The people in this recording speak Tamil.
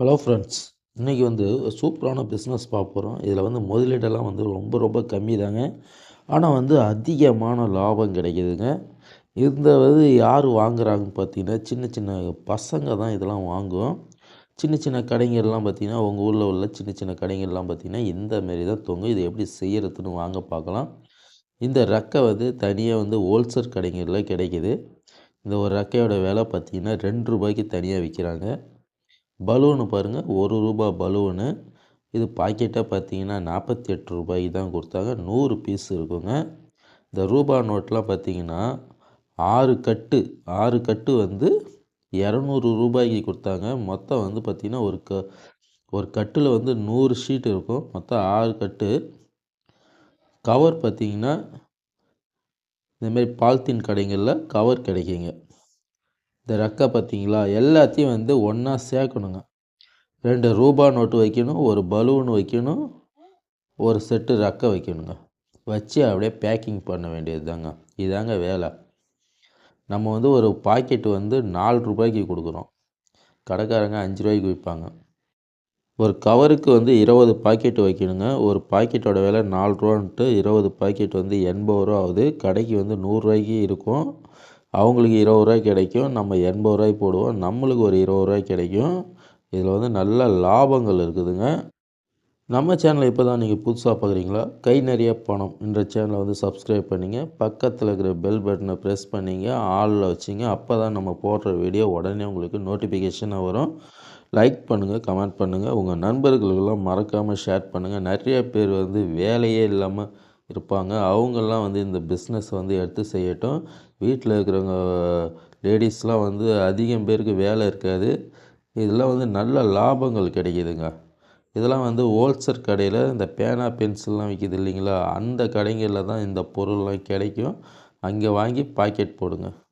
ஹலோ ஃப்ரெண்ட்ஸ் இன்றைக்கி வந்து சூப்பரான பிஸ்னஸ் பார்க்க போகிறோம் இதில் வந்து முதலீடெல்லாம் வந்து ரொம்ப ரொம்ப கம்மி தாங்க ஆனால் வந்து அதிகமான லாபம் கிடைக்குதுங்க. இந்த வந்து யார் வாங்குறாங்கன்னு பார்த்தீங்கன்னா சின்ன சின்ன பசங்க தான் இதெல்லாம் வாங்குவோம். சின்ன சின்ன கடைங்கள்லாம் பார்த்திங்கன்னா உங்கள் ஊரில் உள்ள சின்ன சின்ன கடைங்கள்லாம் பார்த்தீங்கன்னா இந்த மாரி தான் தொங்கும். இது எப்படி செய்கிறதுன்னு வாங்க பார்க்கலாம். இந்த ரெக்கை வந்து தனியாக வந்து ஹோல்சேல் கடைங்களில் கிடைக்கிது. இந்த ஒரு ரெக்கையோட விலை பார்த்தீங்கன்னா ரெண்டு ரூபாய்க்கு தனியாக விற்கிறாங்க. பலூனு பாருங்கள் ஒரு ரூபா பலூனு. இது பாக்கெட்டாக பார்த்தீங்கன்னா நாற்பத்தி எட்டு ரூபாய்க்கு தான் கொடுத்தாங்க. நூறு பீஸ் இருக்குங்க. இந்த ரூபா நோட்லாம் பார்த்தீங்கன்னா ஆறு கட்டு ஆறு கட்டு வந்து இரநூறு ரூபாய்க்கு கொடுத்தாங்க. மொத்தம் வந்து பார்த்திங்கன்னா ஒரு க ஒரு கட்டில் வந்து நூறு ஷீட் இருக்கும். மொத்தம் ஆறு கட்டு. கவர் பார்த்திங்கன்னா இந்தமாரி பால்த்தீன் கடைகளில் கவர் கிடைக்குங்க. இந்த ரெக்கை பார்த்தீங்களா? எல்லாத்தையும் வந்து ஒன்றா சேர்க்கணுங்க. ரெண்டு ரூபா நோட்டு வைக்கணும் ஒரு பலூன் வைக்கணும் ஒரு செட்டு ரெக்கை வைக்கணுங்க. வச்சு அப்படியே பேக்கிங் பண்ண வேண்டியது தாங்க இதாங்க வேலை. நம்ம வந்து ஒரு பாக்கெட் வந்து நாலு ரூபாய்க்கு கொடுக்குறோம். கடைக்காரங்க அஞ்சு ரூபாய்க்கு விற்பாங்க. ஒரு கவருக்கு வந்து இருபது பாக்கெட் வைக்கணுங்க. ஒரு பாக்கெட்டோட விலை நாலு ரூபான்ட்டு இருபது பாக்கெட் வந்து எண்பது ரூபா ஆகுது. கடைக்கு வந்து நூறுரூவாய்க்கு இருக்கும். அவங்களுக்கு இருபது ரூபாய் கிடைக்கும் நம்ம எண்பது ரூபாய் போடுவோம் நம்மளுக்கு ஒரு இருபது ரூபாய் கிடைக்கும். இதில் வந்து நல்ல லாபங்கள் இருக்குதுங்க. நம்ம சேனலை இப்போ தான் நீங்கள் புதுசாக பார்க்குறீங்களா கை நிறைய பணம் என்ற சேனலை வந்து சப்ஸ்கிரைப் பண்ணிங்க. பக்கத்தில் இருக்கிற பெல் பட்டனை ப்ரெஸ் பண்ணிங்க. ஆளில் வச்சிங்க. அப்போ தான் நம்ம போடுற வீடியோ உடனே உங்களுக்கு நோட்டிஃபிகேஷனாக வரும். லைக் பண்ணுங்கள் கமெண்ட் பண்ணுங்கள் உங்கள் நண்பர்களுக்கெல்லாம் மறக்காமல் ஷேர் பண்ணுங்கள் நிறைய பேர் வந்து வேலையே இல்லாமல் இருப்பாங்க. அவங்கெல்லாம் வந்து இந்த பிஸ்னஸ் வந்து எடுத்து செய்யட்டும். வீட்டில் இருக்கிறவங்க லேடிஸ்லாம் வந்து அதிகம் பேருக்கு வேலை இருக்காது. இதெல்லாம் வந்து நல்ல லாபங்கள் கிடைக்குதுங்க. இதெல்லாம் வந்து ஹோல்சேல் கடையில் இந்த பேனா பென்சில்லாம் விற்கிது இல்லைங்களா? அந்த கடைங்களில் தான் இந்த பொருள்லாம் கிடைக்கும். அங்கே வாங்கி பாக்கெட் போடுங்க.